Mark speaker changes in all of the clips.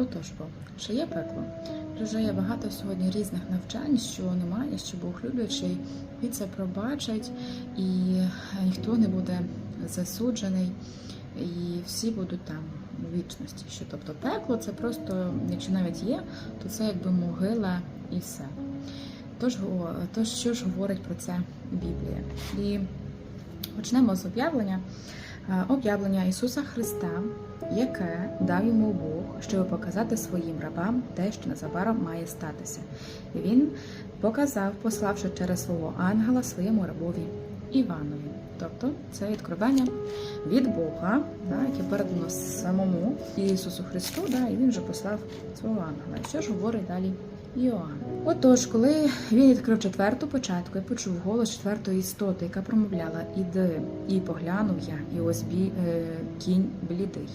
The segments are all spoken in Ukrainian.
Speaker 1: Отож, бо чи є пекло? Вже є багато сьогодні різних навчань, що немає, що Бог люблячий, він це пробачить, і ніхто не буде засуджений, і всі будуть там у вічності. Що тобто пекло це просто, якщо навіть є, то це якби могила і все. Тож, тож що ж говорить про це Біблія? І почнемо з об'явлення. Е, Об'явлення Ісуса Христа, яке дав йому Бог, щоб показати своїм рабам те, що незабаром має статися. І він показав, пославши через свого ангела своєму рабові Іванові. Тобто це відкривання від Бога, да, яке передано самому Ісусу Христу, да, і він вже послав свого ангела. І що ж говорить далі Іоанн? Отож, коли він відкрив четверту початку і почув голос четвертої істоти, яка промовляла Іди, і поглянув я, і ось бі, е, кінь блідий.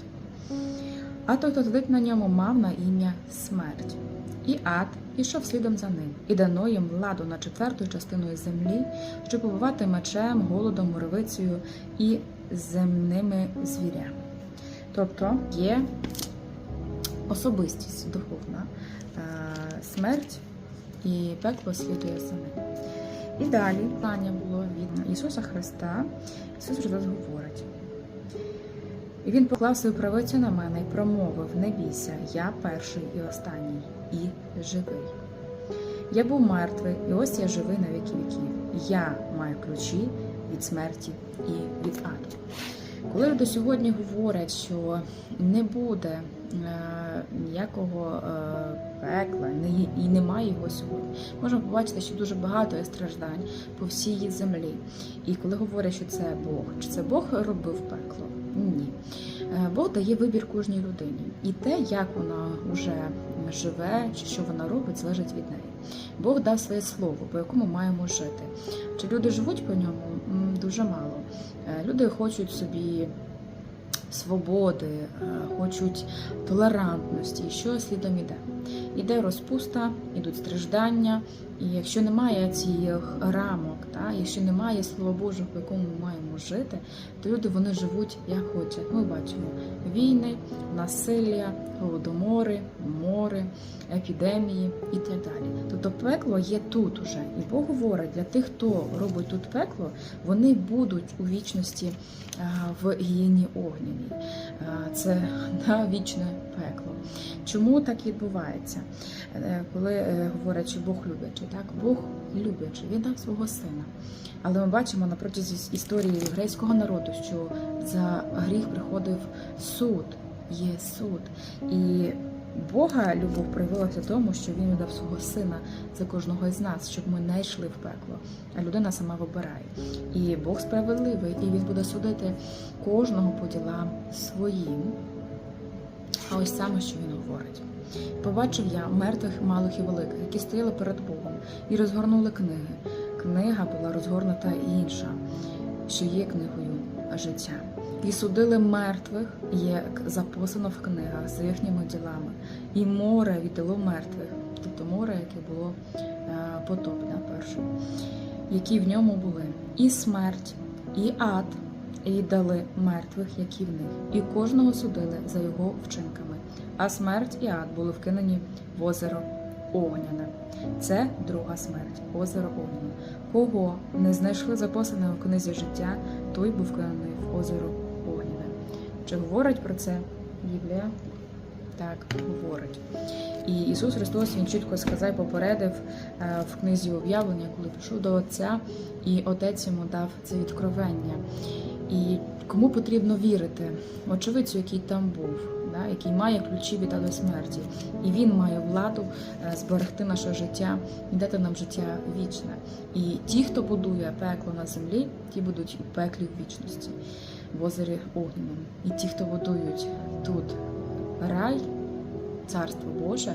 Speaker 1: А той, хто сидить на ньому, мав на ім'я смерть. І ад ішов слідом за ним, і дано їм владу над четвертою частиною землі, щоб побивати мечем, голодом, муровицею і земними звірями. Тобто є особистість духовна, смерть і пекло слідує за ним. І далі питання було від Ісуса Христа. Ісус Христос говорить. І він поклав свою правицю на мене і промовив: Не бійся, я перший і останній, і живий. Я був мертвий, і ось я живий на віки віків. Я маю ключі від смерті і від аду. Коли люди сьогодні говорять, що не буде е, ніякого е, пекла, і немає його сьогодні, можна побачити, що дуже багато є страждань по всій землі. І коли говорять, що це Бог, чи це Бог робив пекло? Ні. Е, Бог дає вибір кожній людині. І те, як вона вже живе, чи що вона робить, залежить від неї. Бог дав своє слово, по якому маємо жити. Чи люди живуть по ньому? Дуже мало. Е, Люди хочуть собі свободи, е, хочуть толерантності, що слідом іде. Іде розпуста, ідуть страждання, і якщо немає цих рамок, та, якщо немає слова Божого, по якому ми маємо жити, то люди вони живуть як хочуть. Ми бачимо війни, насилля, голодомори, мори, епідемії і так далі. Тобто пекло є тут уже. І Бог говорить, для тих, хто робить тут пекло, вони будуть у вічності в гієні огняній. Це да, вічне пекло. Чому так відбувається? Е, Коли е, говорять, що Бог люблячий, так Бог люблячий, він дав свого сина. Але ми бачимо на протязі історії єврейського народу, що за гріх приходив суд, є суд. І Бога любов проявилася в тому, що він дав свого сина за кожного із нас, щоб ми не йшли в пекло. А людина сама вибирає. І Бог справедливий, і він буде судити кожного по ділам своїм. А ось саме, що він говорить. Побачив я мертвих, малих і великих, які стояли перед Богом, і розгорнули книги. Книга була розгорнута інша, що є книгою життя. І судили мертвих, як записано в книгах за їхніми ділами, і море віддало мертвих, тобто море, яке було е, потопне перше, які в ньому були, і смерть, і ад віддали мертвих, які в них, і кожного судили за його вчинками. А смерть і ад були вкинені в озеро Огняне. Це друга смерть, озеро Огняне. Кого не знайшли записане у книзі життя, той був вкинений в озеро Огняне. Чи говорить про це Біблія? Так, говорить. І Ісус Христос Він чітко сказав, попередив е, в книзі об'явлення, коли прийшов до Отця, і Отець йому дав це відкровення. І кому потрібно вірити? Очевидцю, який там був, да, який має ключі від аду смерті, і він має владу е, зберегти наше життя і дати нам життя вічне. І ті, хто будує пекло на землі, ті будуть у пеклі в вічності, в озері Огненому. І ті, хто будують тут рай, царство Боже,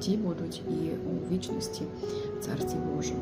Speaker 1: ті будуть і у вічності царстві Божому.